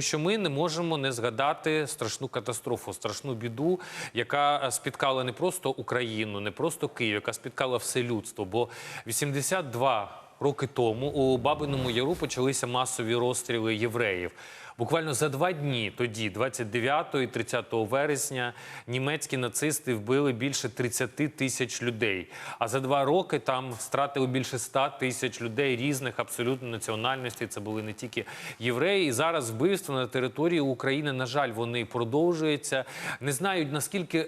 що ми не можемо не згадати страшну катастрофу, страшну біду, яка спіткала не просто Україну, не просто Київ, яка спіткала все людство. Бо 82 роки тому у Бабиному Яру почалися масові розстріли євреїв. Буквально за два дні тоді, 29 і 30 вересня, німецькі нацисти вбили більше 30 тисяч людей. А за два роки там стратили більше 100 тисяч людей різних абсолютно національностей. Це були не тільки євреї. І зараз вбивства на території України, на жаль, вони продовжуються. Не знають наскільки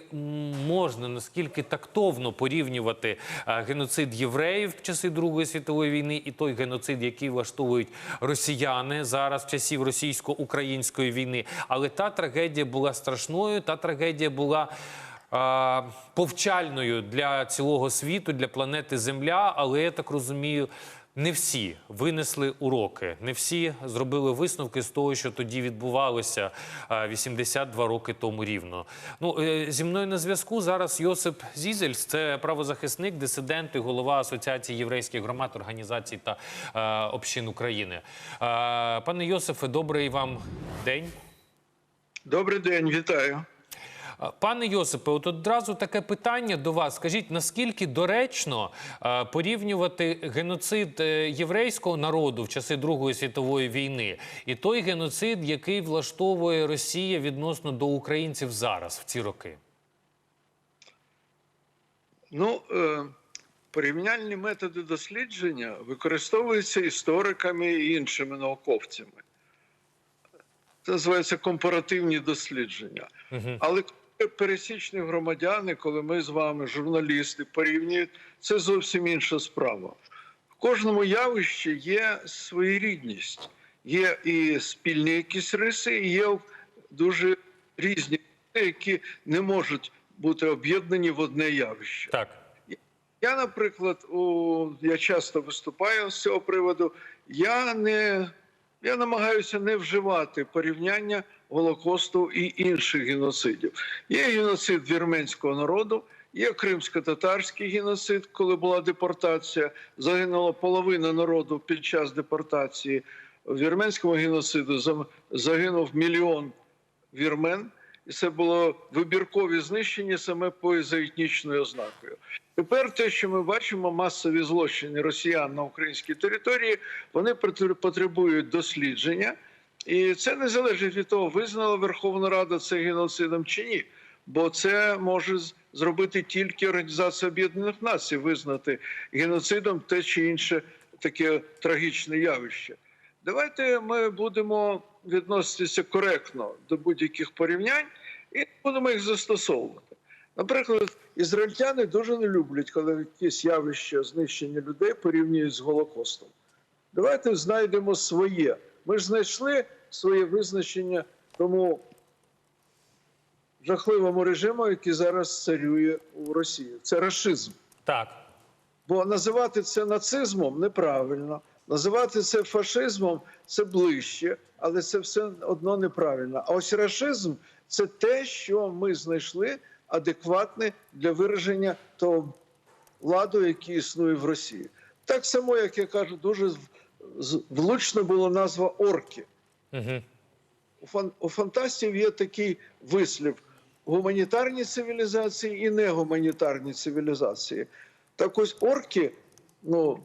можна, наскільки тактовно порівнювати е, геноцид євреїв в часи Другої світової війни і той геноцид, який влаштовують росіяни зараз в часів російсько-української війни. Але та трагедія була страшною, та трагедія була. Повчальною для цілого світу, для планети Земля, але я так розумію, не всі винесли уроки, не всі зробили висновки з того, що тоді відбувалося 82 роки тому рівно. Ну е, зі мною на зв'язку зараз Йосип Зізельс, це правозахисник, дисидент і голова Асоціації єврейських громад, організацій та е, общин України. Е, пане Йосифе, добрий вам день. Добрий день, вітаю. Пане Йосипе, от одразу таке питання до вас. Скажіть, наскільки доречно е, порівнювати геноцид е, єврейського народу в часи Другої світової війни і той геноцид, який влаштовує Росія відносно до українців зараз в ці роки? Ну, е, порівняльні методи дослідження використовуються істориками і іншими науковцями. Це називається компаративні дослідження. Але коли пересічні громадяни, коли ми з вами, журналісти, порівнюють, це зовсім інша справа. В кожному явищі є своєрідність, є і спільні якісь риси, і є дуже різні які не можуть бути об'єднані в одне явище. Так. Я, наприклад, у, я часто виступаю з цього приводу. Я не я намагаюся не вживати порівняння Голокосту і інших геноцидів. Є геноцид вірменського народу, є кримсько-татарський геноцид, коли була депортація. Загинула половина народу під час депортації. В вірменському геноциду загинув мільйон вірмен, і це було вибіркові знищення саме по за етнічною ознакою. Тепер те, що ми бачимо, масові злочини росіян на українській території, вони потребують дослідження, і це не залежить від того, визнала Верховна Рада це геноцидом чи ні. Бо це може зробити тільки Організація Об'єднаних Націй, визнати геноцидом те чи інше таке трагічне явище. Давайте ми будемо відноситися коректно до будь-яких порівнянь і будемо їх застосовувати. Наприклад, ізраїльтяни дуже не люблять, коли якісь явища знищення людей порівнюють з Голокостом. Давайте знайдемо своє. Ми ж знайшли своє визначення тому жахливому режиму, який зараз царює у Росії. Це рашизм. Так. Бо називати це нацизмом неправильно, називати це фашизмом це ближче, але це все одно неправильно. А ось рашизм це те, що ми знайшли адекватне для вираження того ладу, який існує в Росії. Так само, як я кажу, дуже влучно була назва орки. Угу. У, фан, фантастів є такий вислів: гуманітарні цивілізації і негуманітарні цивілізації. Так ось орки, ну,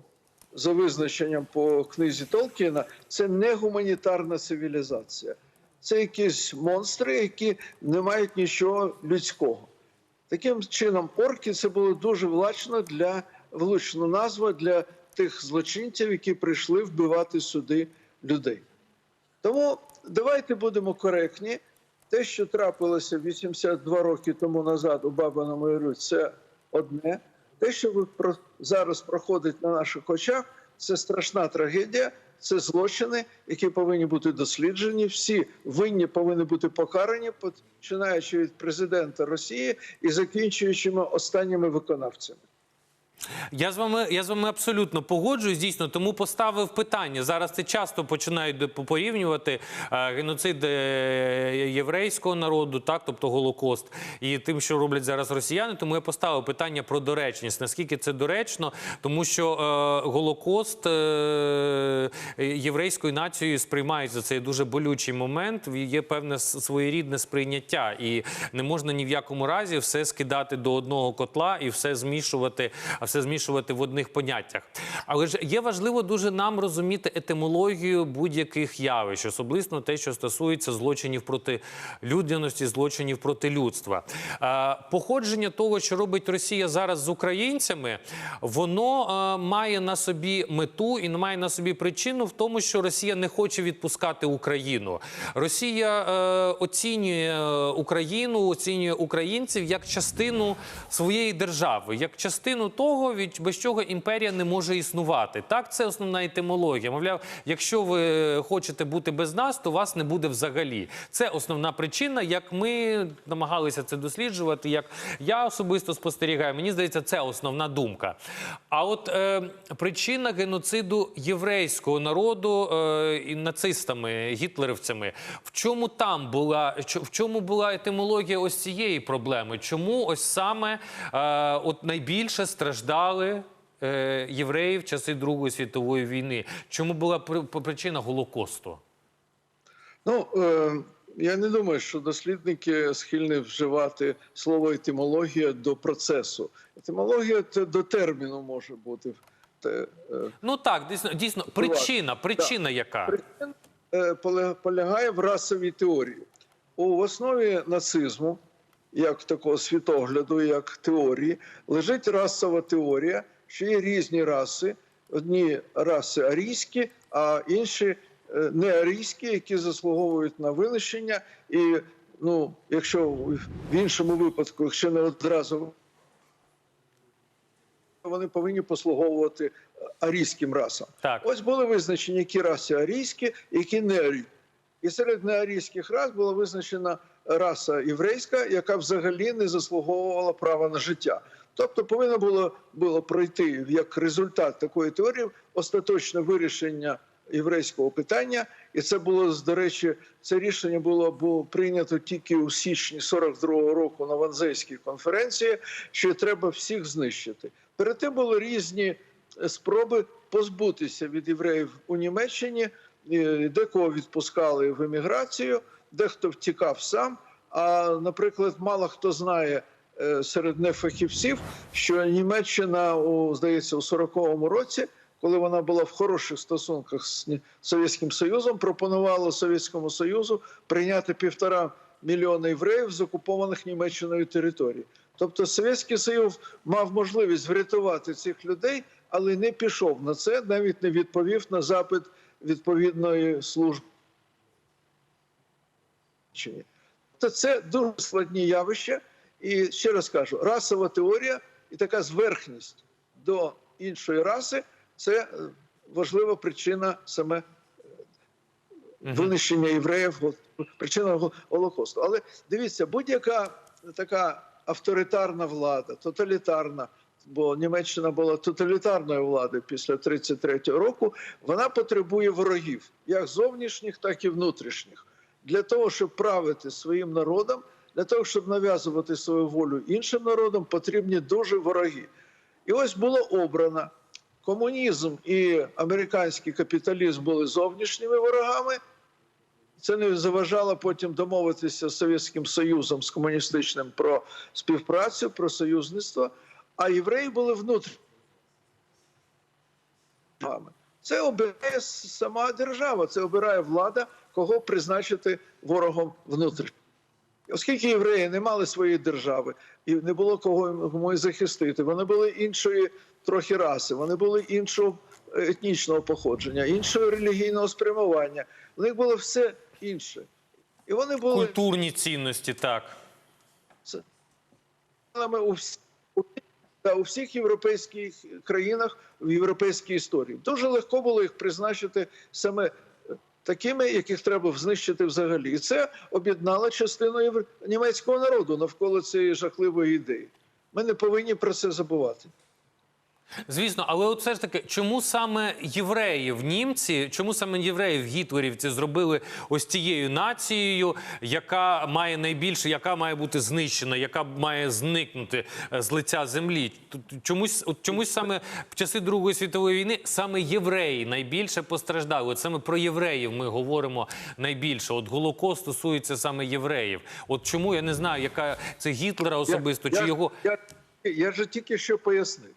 за визначенням по книзі Толкіна, це не гуманітарна цивілізація. Це якісь монстри, які не мають нічого людського. Таким чином, орки це було дуже влачно для влучна назва для тих злочинців, які прийшли вбивати сюди людей. Тому давайте будемо коректні. Те, що трапилося 82 роки тому назад у Бабиному Яру, це одне. Те, що ви зараз проходить на наших очах, це страшна трагедія, це злочини, які повинні бути досліджені. Всі винні повинні бути покарані, починаючи від президента Росії і закінчуючими останніми виконавцями. Я з вами я з вами абсолютно погоджуюсь. Дійсно, тому поставив питання. Зараз це часто починають порівнювати е, геноцид е, єврейського народу, так, тобто Голокост, і тим, що роблять зараз росіяни. Тому я поставив питання про доречність. Наскільки це доречно, тому що е, Голокост е, єврейською нацією сприймається. Це дуже болючий момент. Є певне своєрідне сприйняття, і не можна ні в якому разі все скидати до одного котла і все змішувати, а все змішувати в одних поняттях. Але ж є важливо дуже нам розуміти етимологію будь-яких явищ, особливо те, що стосується злочинів проти людяності, злочинів проти людства. Е, Походження того, що робить Росія зараз з українцями, воно е, має на собі мету і має на собі причину в тому, що Росія не хоче відпускати Україну. Росія е, оцінює Україну, оцінює українців як частину своєї держави, як частину того, від без чого імперія не може існувати. Так, це основна етимологія. Мовляв, якщо ви хочете бути без нас, то вас не буде взагалі. Це основна причина, як ми намагалися це досліджувати. Як я особисто спостерігаю, мені здається, це основна думка. А от е, причина геноциду єврейського народу е, і нацистами, гітлерівцями, в чому там була в чому була етимологія ось цієї проблеми? Чому ось саме е, от найбільше страждали? е, Євреї в часи Другої світової війни. Чому була причина Голокосту? Ну, е, я не думаю, що дослідники схильні вживати слово етимологія до процесу. Етимологія це до терміну може бути. Е, Ну так, дійсно, дійсно причина, причина яка? Причин е, поле- полягає в расовій теорії. У основі нацизму, як такого світогляду, як теорії, лежить расова теорія, що є різні раси. Одні раси арійські, а інші е, не арійські, які заслуговують на винищення. І ну, якщо в іншому випадку, якщо не одразу вони повинні послуговувати е, арійським расам. Так. Ось були визначені, які раси арійські, які не арійські. І серед неарійських рас була визначена раса єврейська, яка взагалі не заслуговувала права на життя. Тобто повинно було, було пройти як результат такої теорії остаточне вирішення єврейського питання, і це було до речі, це рішення було, було прийнято тільки у січні 42-го року на Ванзейській конференції, що треба всіх знищити. Перед тим були різні е, спроби позбутися від євреїв у Німеччині. Е, Декого відпускали в еміграцію, дехто втікав сам. А, наприклад, мало хто знає е, серед нефахівців, що Німеччина, у, здається, у 40-му році, коли вона була в хороших стосунках з Совєтським Союзом, пропонувала Совєтському Союзу прийняти півтора мільйона євреїв з окупованих Німеччиною територій. Тобто Совєтський Союз мав можливість врятувати цих людей, але не пішов на це, навіть не відповів на запит відповідної служби. То це дуже складні явища. І ще раз кажу, расова теорія і така зверхність до іншої раси це е, важлива причина саме е, винищення євреїв, причина Голокосту. Але дивіться, будь-яка така авторитарна влада, тоталітарна, бо Німеччина була тоталітарною владою після 33-го року, вона потребує ворогів, як зовнішніх, так і внутрішніх. Для того, щоб правити своїм народом, для того, щоб нав'язувати свою волю іншим народам, потрібні дуже вороги. І ось було обрано комунізм і американський капіталізм були зовнішніми ворогами. Це не заважало потім домовитися з Совєтським Союзом з комуністичним про співпрацю, про союзництво, а євреї були внутрішніми. Це обирає сама держава, це обирає влада, кого призначити ворогом внутрішнім. Оскільки євреї не мали своєї держави і не було кого захистити, вони були іншої трохи раси, вони були іншого етнічного походження, іншого релігійного спрямування. У них було все інше. І вони були Культурні цінності, так. саме у всіх. Та у всіх європейських країнах в європейській історії дуже легко було їх призначити саме е, такими, яких треба знищити взагалі, і це об'єднало частину німецького народу навколо цієї жахливої ідеї. Ми не повинні про це забувати. Звісно, але от все ж таки, чому саме євреїв, німці, чому саме євреїв гітлерівці зробили ось тією нацією, яка має найбільше, яка має бути знищена, яка має зникнути е, з лиця землі? Чомусь, от чомусь саме в часи Другої світової війни саме євреї найбільше постраждали. От саме про євреїв ми говоримо найбільше. От Голокост стосується саме євреїв. От чому я не знаю, яка це Гітлера особисто, чи його. Я, я же тільки що пояснив.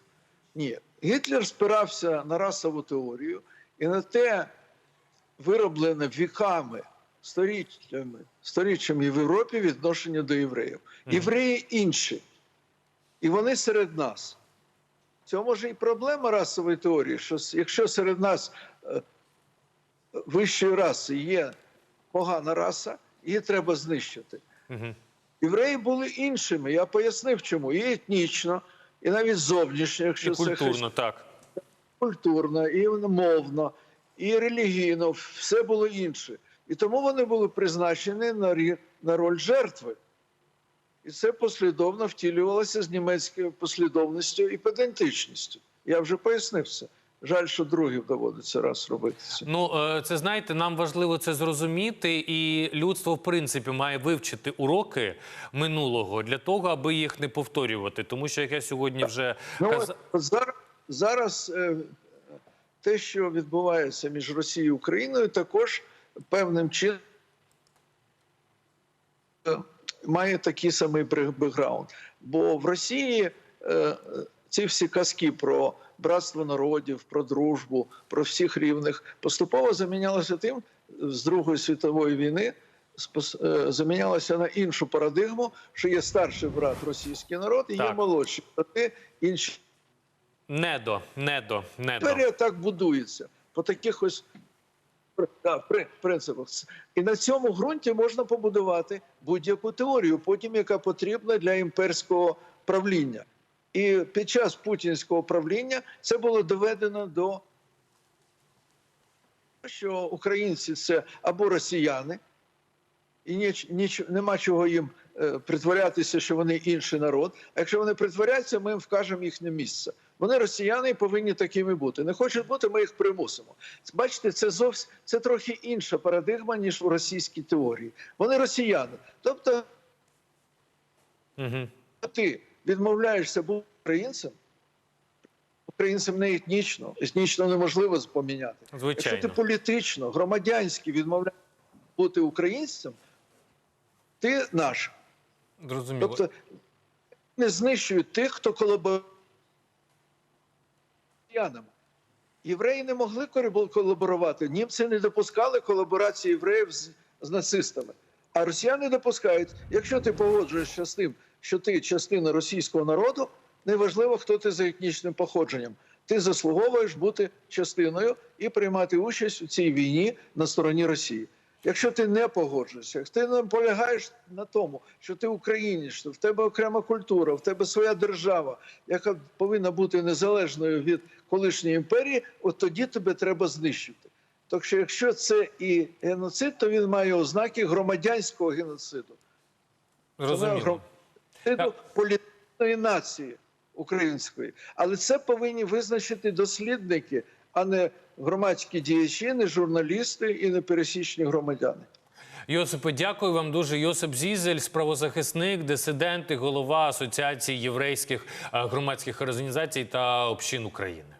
Ні, Гітлер спирався на расову теорію і на те вироблене віками, сторіччями, сторіччями в Європі відношення до євреїв. Євреї інші. І вони серед нас. Це може і проблема расової теорії, що якщо серед нас е, вищої раси є погана раса, її треба знищити. Євреї були іншими. Я пояснив, чому і етнічно, і навіть зовнішньо, якщо І це культурно, так. культурно, і мовно, і релігійно, все було інше. І тому вони були призначені на, рі- на роль жертви. І це послідовно втілювалося з німецькою послідовністю і педантичністю. Я вже пояснив це. Жаль, що другів доводиться раз робити це. Ну, е, це знаєте, нам важливо це зрозуміти, і людство, в принципі, має вивчити уроки минулого для того, аби їх не повторювати. Тому що як я сьогодні вже Ну, от, от зараз, зараз е, те, що відбувається між Росією і Україною, також певним чином має такий самий бекграунд. Бо в Росії е, ці всі казки про братство народів, про дружбу, про всіх рівних поступово замінялися тим з Другої світової війни. е, Замінялося на іншу парадигму, що є старший брат російський народ і є Так. молодші брати інші Недо, недо, недо. Імперія так будується по таких ось да, при- принципах. І на цьому ґрунті можна побудувати будь-яку теорію, потім яка потрібна для імперського правління. І під час путінського правління це було доведено до що українці це або росіяни, і ніч, ніч, нема чого їм е, притворятися, що вони інший народ. А якщо вони притворяться, ми їм вкажемо їхнє місце. Вони росіяни і повинні такими бути. Не хочуть бути, ми їх примусимо. Бачите, це зовсім це трохи інша парадигма, ніж у російській теорії. Вони росіяни. Тобто, Угу. ти відмовляєшся бути українцем, українцем не етнічно, етнічно неможливо поміняти. Якщо ти політично, громадянськи відмовляєшся бути українцем, ти наш. Зрозуміло. Тобто не знищують тих, хто колаборує з росіянами. Євреї не могли колаборувати. Німці не допускали колаборації євреїв з, з нацистами. А росіяни допускають, якщо ти погоджуєшся з тим, що ти частина російського народу, неважливо, хто ти за етнічним походженням. Ти заслуговуєш бути частиною і приймати участь у цій війні на стороні Росії. Якщо ти не погоджуєшся, якщо ти не полягаєш на тому, що ти українець, що в тебе окрема культура, в тебе своя держава, яка повинна бути незалежною від колишньої імперії, от тоді тебе треба знищити. Так що, якщо це і геноцид, то він має ознаки громадянського геноциду. Зрозуміло. Геноциду політичної нації української. Але це повинні визначити дослідники, а не громадські діячі, не журналісти і не пересічні громадяни. Йосипе, дякую вам дуже. Йосип Зізель, правозахисник, дисидент і голова Асоціації єврейських е, громадських організацій та общин України.